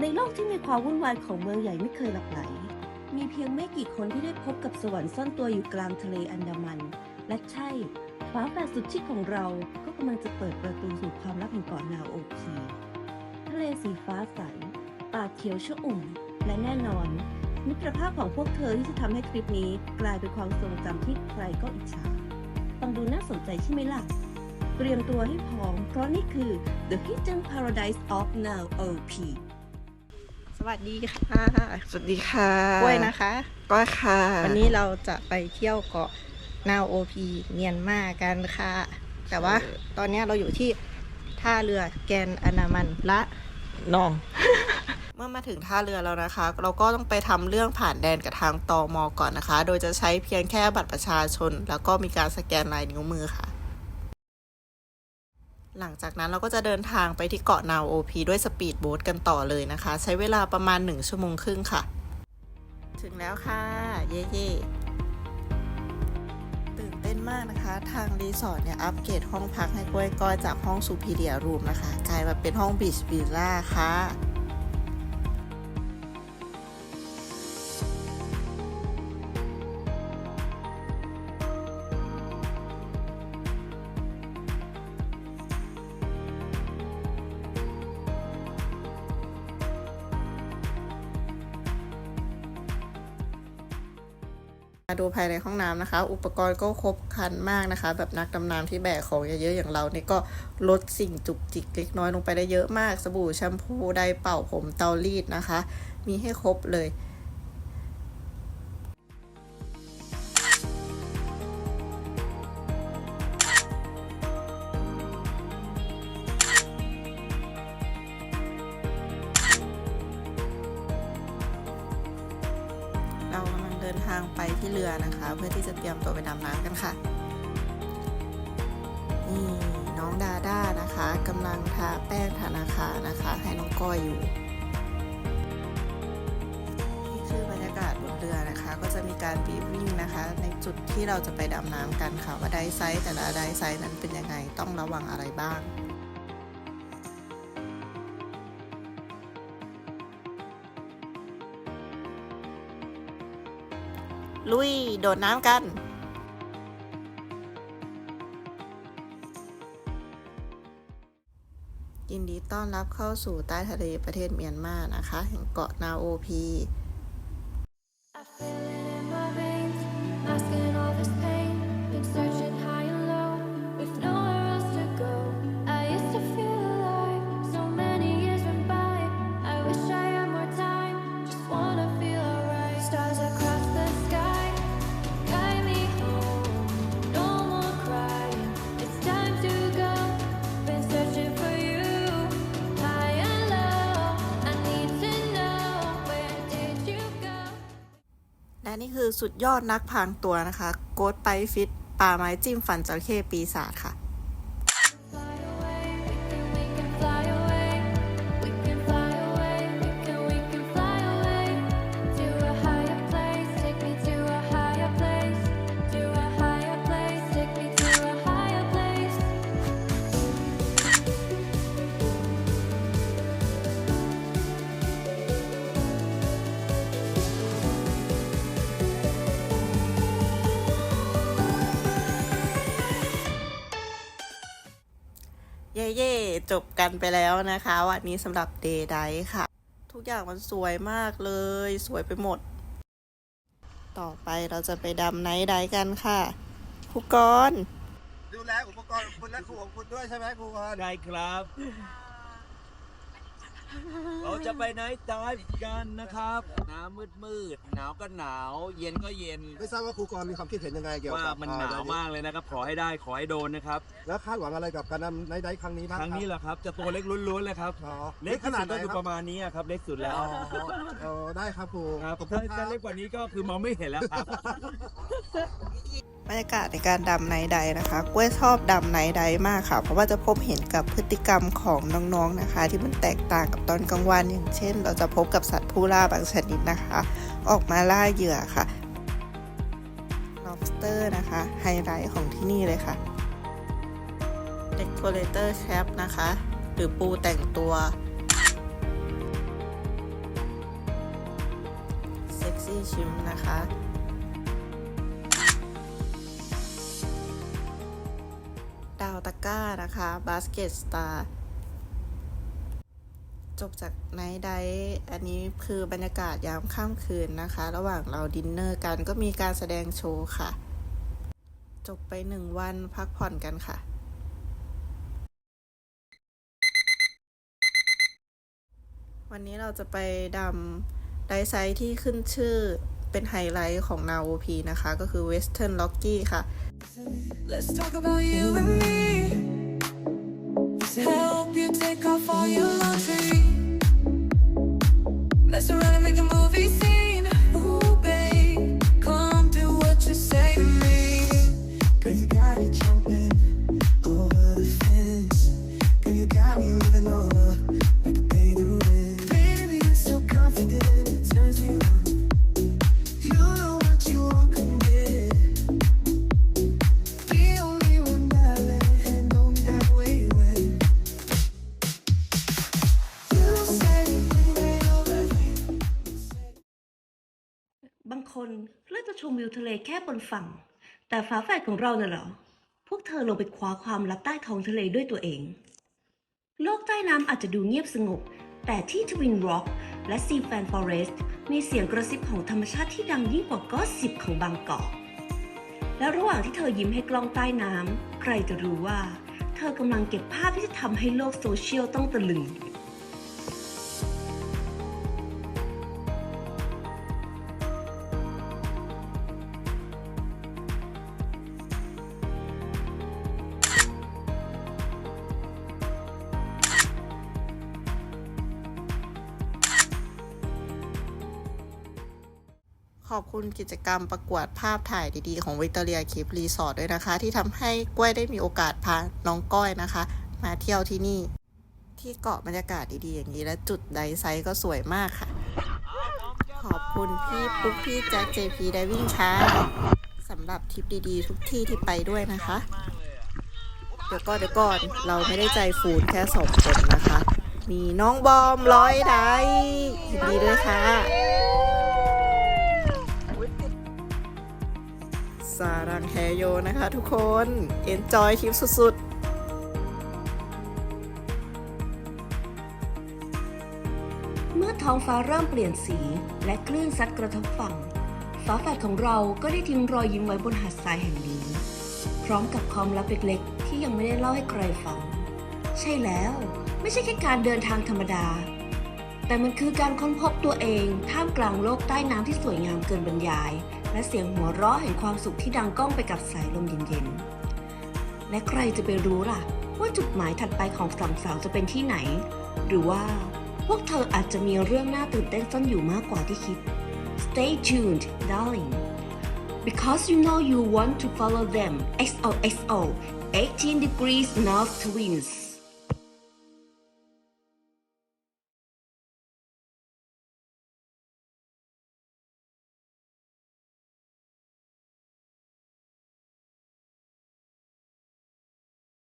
ในโลกที่มีความวุ่นวายของเมืองใหญ่ไม่เคยหลับไหล มีเพียงไม่กี่คนที่ได้พบกับสวรรค์ซ่อนตัวอยู่กลางทะเลอันดามัน และใช่ฝาแฝดสุดชิคของเราก็กำลังจะเปิดประตูสู่ความลับแห่งเกาะนาโอพีทะเลสีฟ้าใส ป่าเขียวชอุ่ม และแน่นอน มิตรภาพของพวกเธอที่จะทำให้คลิปนี้กลายเป็นความทรงจำที่ใครก็อิจฉาฟังดูน่าสนใจใช่ไหมล่ะ เตรียมตัวให้พร้อม เพราะนี่คือ The Hidden Paradise of Now OP วัสดีค่ะสวัสดีค่ะกล้วยนะคะก้อยค่ะ วันนี้เราจะไปเที่ยวเกาะนาวโอพีเมียนมากันค่ะ แต่ว่าตอนนี้เราอยู่ที่ท่าเรือแกนอนามันละน้อง เมื่อมาถึงท่าเรือแล้วนะคะ เราก็ต้องไปทำเรื่องผ่านแดนกับทางตอมอก่อนนะคะ โดยจะใช้เพียงแค่บัตรประชาชน แล้วก็มีการสแกนลายนิ้วมือค่ะ หลังจากนั้นเราก็จะเดินทางไปที่เกาะนาวโอพีด้วยสปีดโบ๊ทกันต่อเลยนะคะ ใช้เวลาประมาณ 1 ชั่วโมงครึ่งค่ะ ถึงแล้วค่ะ เย่เย่ตื่นเต้นมากนะคะ ทางรีสอร์ทเนี่ย อัปเกรดห้องพักให้กล้วยก้อยจากห้องซูพีเดียรูมนะคะ กลายมาเป็นห้องบีชวิลล่าค่ะ ดูภายในห้องน้ำนะคะ อุปกรณ์ก็ครบครันมากนะคะ แบบนักดำน้ำที่แบกของเยอะๆอย่างเรานี่ก็ลดสิ่งจุกจิกเล็กน้อยลงไปได้เยอะมาก สบู่แชมพูไดร์เป่าผมเตารีดนะคะ มีให้ครบเลยางไปที่เรือนะคะ เพื่อที่จะเตรียมตัวไปดำน้ำกันค่ะนี่น้องดาด้านะคะกำลังทาแป้งธนาคารนะคะ ให้น้องก้อยอยู่นี่คือบรรยากาศบนเรือนะคะ ก็จะมีการบีบวิ่งนะคะ ในจุดที่เราจะไปดำน้ำกันค่ะว่าไดไซส์แต่ละไดไซส์นั้นเป็นยังไงต้องระวังอะไรบ้าง ลุย โดดน้ำกัน ยินดีต้อนรับเข้าสู่ใต้ทะเลประเทศเมียนมานะคะแห่งเกาะนาโอพี นี่คือสุดยอดนักพรางตัวนะคะ โกดไปฟิตป่าไม้จิ้มฟันจระเข้ปีศาจค่ะ เย่เย่จบกันไปแล้วนะคะ วันนี้สำหรับเดย์ไดค่ะ ทุกอย่างมันสวยมากเลย สวยไปหมด ต่อไปเราจะไปดำไนท์ไดกันค่ะครูกรณ์ดูแลอุปกรณ์ของคุณและครูของคุณด้วยใช่ไหมครูกรณ์ได้ครับ เราจะไปไนท์ไดฟ์กันนะครับน้ำมืดมืดๆหนาวก็หนาว เย็นก็เย็นไม่ทราบว่าครูกรณ์มีความคิดเห็นยังไงเกี่ยวว่ากับมันหนาวมากเลยนะครับ ขอให้ได้ขอให้โดนนะครับ แล้วคาดหวังอะไรกับการนำในไดฟ์ครั้งนี้บ้างครั้งนี้แหละครับ จะตัวเล็กล้วนๆเลยครับอ๋อเล็กขนาดที่ไหนสุก็คือคปรับระมาณนี้ครับ เล็กสุดแล้วอ๋ออ๋อได้ครับครูครับขอบคุถ้าณคถ้ารับเล็กกว่านี้ก็คือมองไม่เห็นแล้วครับ บรรยากาศในการดำไนท์ไดนะคะกล้วยชอบดำไนท์ไดมากค่ะ เพราะว่าจะพบเห็นกับพฤติกรรมของน้องๆนะคะ ที่มันแตกต่างกับตอนกลางวัน อย่างเช่น เราจะพบกับสัตว์ผู้ล่าบางชนิดนะคะ ออกมาล่าเหยื่อค่ะ lobster นะคะไฮไลท์ของที่นี่เลยค่ะ decorator cap นะคะ หรือปูแต่งตัว Sexy Chim นะคะ ตะก้านะคะ Basket Star จบจากไนท์ไดอันนี้คือบรรยากาศยามค่ำคืนนะคะ ระหว่างเราดินเนอร์กันก็มีการแสดงโชว์ค่ะ จบไปหนึ่งวันพักผ่อนกันค่ะ วันนี้เราจะไปดำไดไซที่ขึ้นชื่อ เป็นไฮไลท์ของ n าว OP นะคะ ก็คือ Western Rocky ค่ะ Let's talk about you and me. Help you take off all your laundry. Let's run and make a move คนเลือกจะชมวิวทะเลแค่บนฝั่ง แต่ฝาแฝดของเราน่ะเหรอ พวกเธอลงไปคว้าความลับใต้ท้องทะเลด้วยตัวเอง โลกใต้น้ำอาจจะดูเงียบสงบ แต่ที่ทวินร็อกและซีแฟนฟอเรสต์มีเสียงกระซิบของธรรมชาติที่ดังยิ่งกว่าก็สิบของบางเกาะและระหว่างที่เธอยิ้มให้กล้องใต้น้ำใครจะรู้ว่า เธอกำลังเก็บภาพที่จะทำให้โลกโซเชียลต้องตะลึง ขอบคุณกิจกรรมประกวดภาพถ่ายดีๆ ของวิ c ตอเรียค p รีสอร์ทด้วยนะคะ ที่ทำให้กล้วยได้มีโอกาสพาน้องก้อยนะคะ มาเที่ยวที่นี่ ที่เกาะบรรยากาศดีๆ อย่างนี้และจุดไดไซต์ก็สวยมากค่ะ ขอบคุณพี่ปุ๊กพี่แจ็ค JP Diving ค่ะสำหรับทริปดีๆ ทุกที่ที่ไปด้วยนะคะ เดี๋ยวก่อนเดี๋ยวก่อนเราไม่ได้ใจฟูนแค่สองคนนะคะ มีน้องบอมร้อยไดยินดีด้วยค่ะ สารังแฮโยนะคะทุกคน เอนจอยทริปสุดเมื่อท้องฟ้าเริ่มเปลี่ยนสีและคลื่นซัดกระทบฝั่งฝาแฝดของเราก็ได้ทิ้งรอยยิ้มไว้บนหาดทรายแห่งนี้ พร้อมกับความลับเล็กๆ ที่ยังไม่ได้เล่าให้ใครฟัง ใช่แล้ว ไม่ใช่แค่การเดินทางธรรมดา แต่มันคือการค้นพบตัวเองท่ามกลางโลกใต้น้ำที่สวยงามเกินบรรยาย และเสียงหัวเราะแห่งความสุขที่ดังก้องไปกับสายลมเย็นๆ และใครจะไปรู้ล่ะ ว่าจุดหมายถัดไปของสามสาวจะเป็นที่ไหน หรือว่าพวกเธออาจจะมีเรื่องน่าตื่นเต้นซ่อนอยู่มากกว่าที่คิด Stay tuned darling because you know you want to follow them XOXO 18 degrees North Twins